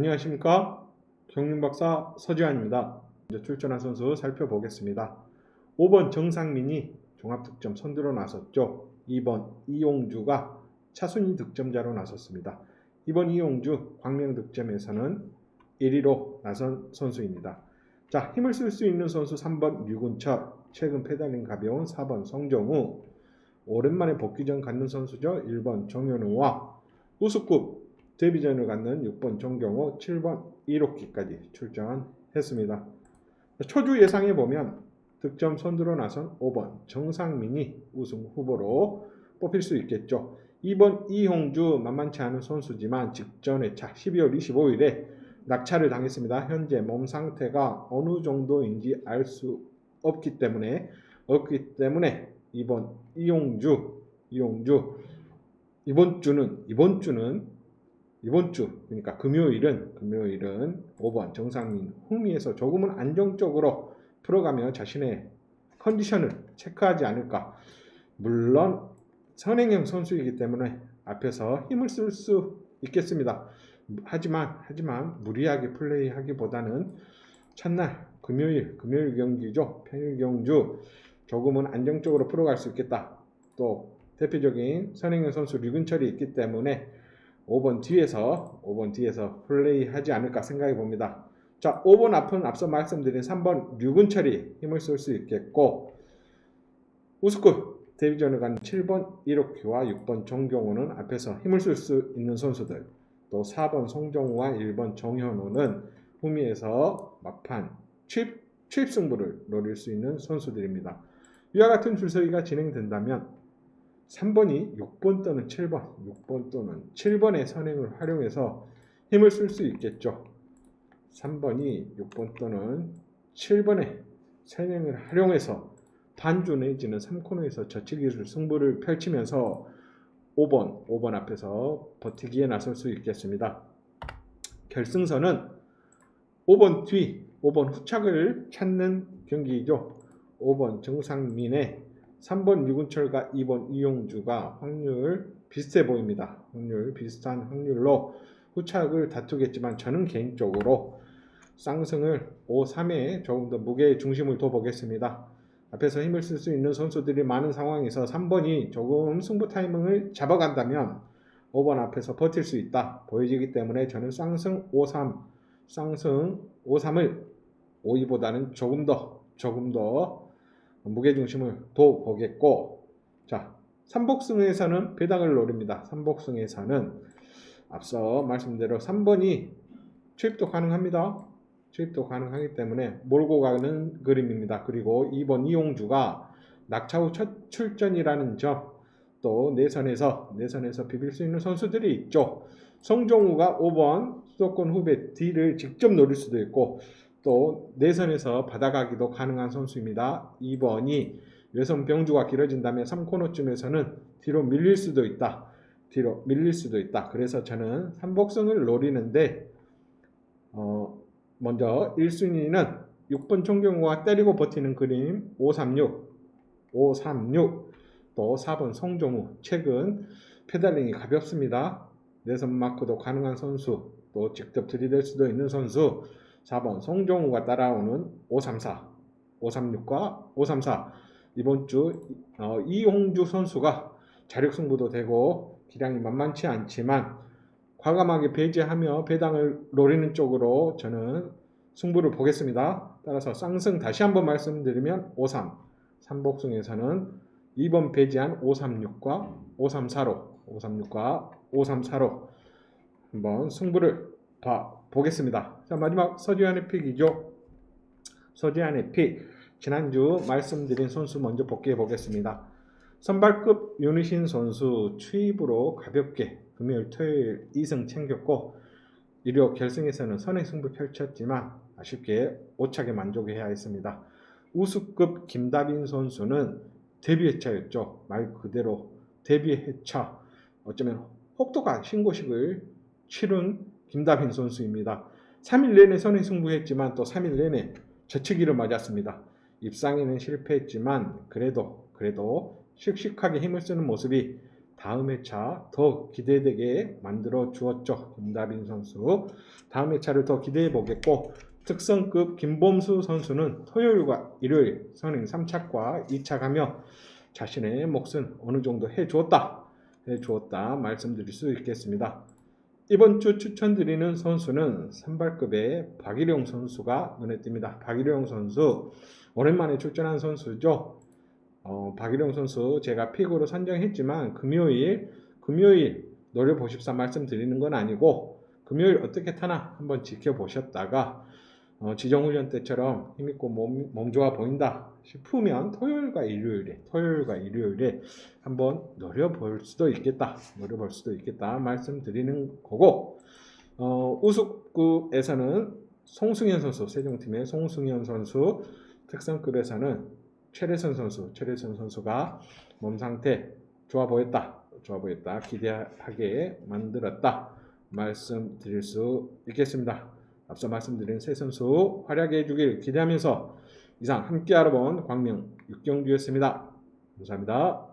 안녕하십니까 경륜박사 서지환입니다. 이제 출전한 선수 살펴보겠습니다. 5번 정상민이 종합득점 선두로 나섰죠. 2번 이용주가 차순위 득점자로 나섰습니다. 이번 이용주 광명 득점에서는 1위로 나선 선수입니다. 자 힘을 쓸 수 있는 선수 3번 류근철 최근 페달링 가벼운 4번 성정우 오랜만에 복귀전 갖는 선수죠. 1번 정현우와 우수급 데뷔전을 갖는 6번 정경호, 7번 이록기까지 출전했습니다. 초주 예상해 보면 득점 선두로 나선 5번 정상민이 우승 후보로 뽑힐 수 있겠죠. 2번 이홍주 만만치 않은 선수지만 직전 회차 12월 25일에 낙차를 당했습니다. 현재 몸 상태가 어느 정도인지 알 수 없기 때문에 없기 때문에 이번 이용주 이용주 이번 주는 이번 주는 이번 주 그러니까 금요일은 금요일은 5번 정상민 흥미에서 조금은 안정적으로 풀어가며 자신의 컨디션을 체크하지 않을까 물론 선행형 선수이기 때문에 앞에서 힘을 쓸 수 있겠습니다. 하지만 하지만 무리하게 플레이하기보다는 첫날 금요일 금요일 경기죠 평일 경주 조금은 안정적으로 풀어갈 수 있겠다. 또 대표적인 선행형 선수 류근철이 있기 때문에 5번 뒤에서 5번 뒤에서 플레이하지 않을까 생각해 봅니다. 자, 5번 앞은 앞서 말씀드린 3번 류근철이 힘을 쓸수 있겠고 우스급 데뷔전을 간 7번 이록규와 6번 정경호는 앞에서 힘을 쓸수 있는 선수들 또 4번 송정우와 1번 정현우는 후미에서 막판 취입, 취입 승부를 노릴 수 있는 선수들입니다. 이와 같은 줄서기가 진행된다면 3번이 6번 또는 7번, 6번 또는 7번의 선행을 활용해서 힘을 쓸 수 있겠죠. 3번이 6번 또는 7번의 선행을 활용해서 반주 내지는 3코너에서 저치기술 승부를 펼치면서 5번, 5번 앞에서 버티기에 나설 수 있겠습니다. 결승선은 5번 뒤, 5번 후착을 찾는 경기이죠. 5번 정상민의 3번 유근철과 2번 이용주가 확률 비슷해 보입니다. 확률 비슷한 확률로 후착을 다투겠지만 저는 개인적으로 쌍승을 5, 3에 조금 더 무게의 중심을 둬보겠습니다. 앞에서 힘을 쓸 수 있는 선수들이 많은 상황에서 3번이 조금 승부 타이밍을 잡아간다면 5번 앞에서 버틸 수 있다 보여지기 때문에 저는 쌍승 5, 3, 쌍승 5, 3을 5, 2보다는 조금 더 조금 더 무게중심을 둬보겠고 자 삼복승에서는 배당을 노립니다. 삼복승에서는 앞서 말씀대로 3번이 투입도 가능합니다. 투입도 가능하기 때문에 몰고 가는 그림입니다. 그리고 2번 이용주가 낙차 후 첫 출전이라는 점 또 내선에서 내선에서 비빌 수 있는 선수들이 있죠. 성종우가 5번 수도권 후배 D를 직접 노릴 수도 있고 또 내선에서 받아가기도 가능한 선수입니다. 2번이 외선 병주가 길어진다면 3코너쯤에서는 뒤로 밀릴 수도 있다. 뒤로 밀릴 수도 있다. 그래서 저는 삼복승을 노리는데 어, 먼저 1순위는 6번 총경호가 때리고 버티는 그림 536 536 또 4번 송종우 최근 페달링이 가볍습니다. 내선 마크도 가능한 선수 또 직접 들이댈 수도 있는 선수 4번 송종우가 따라오는 534, 536과 534 이번 주 어, 이홍주 선수가 자력 승부도 되고 기량이 만만치 않지만 과감하게 배제하며 배당을 노리는 쪽으로 저는 승부를 보겠습니다. 따라서 쌍승 다시 한번 말씀드리면 53, 삼복승에서는 2번 배제한 536과 534로 536과 534로 한번 승부를 봐 보겠습니다. 자 마지막 서지환의 픽이죠. 서지환의 픽 지난주 말씀드린 선수 먼저 복귀해 보겠습니다. 선발급 윤희신 선수 추입으로 가볍게 금요일 토요일 2승 챙겼고 일요 결승에서는 선행 승부 펼쳤지만 아쉽게 오차게 만족해야 했습니다. 우수급 김다빈 선수는 데뷔 회차였죠. 말 그대로 데뷔 회차 어쩌면 혹독한 신고식을 치른 김다빈 선수입니다. 3일 내내 선행 승부했지만 또 3일 내내 저치기를 맞았습니다. 입상에는 실패했지만 그래도 그래도 씩씩하게 힘을 쓰는 모습이 다음 회차 더 기대되게 만들어 주었죠. 김다빈 선수. 다음 회차를 더 기대해 보겠고 특성급 김범수 선수는 토요일과 일요일 선행 3차과 2차 가며 자신의 몫은 어느 정도 해 주었다. 해 주었다 말씀드릴 수 있겠습니다. 이번 주 추천드리는 선수는 선발급의 박일용 선수가 눈에 띕니다. 박일용 선수 오랜만에 출전한 선수죠. 어, 박일용 선수 제가 픽으로 선정했지만 금요일 금요일 노려보십사 말씀드리는 건 아니고 금요일 어떻게 타나 한번 지켜보셨다가 어, 지정훈련 때처럼 힘있고 몸, 몸 좋아 보인다 싶으면 토요일과 일요일에 토요일과 일요일에 한번 노려볼 수도 있겠다 노려볼 수도 있겠다 말씀드리는 거고 어, 우승급에서는 송승현 선수 세종팀의 송승현 선수 특성급에서는 최래선 선수 최래선 선수가 몸 상태 좋아 보였다 좋아 보였다 기대하게 만들었다 말씀드릴 수 있겠습니다. 앞서 말씀드린 세 선수 활약해 주길 기대하면서 이상 함께 알아본 광명 육경주였습니다. 감사합니다.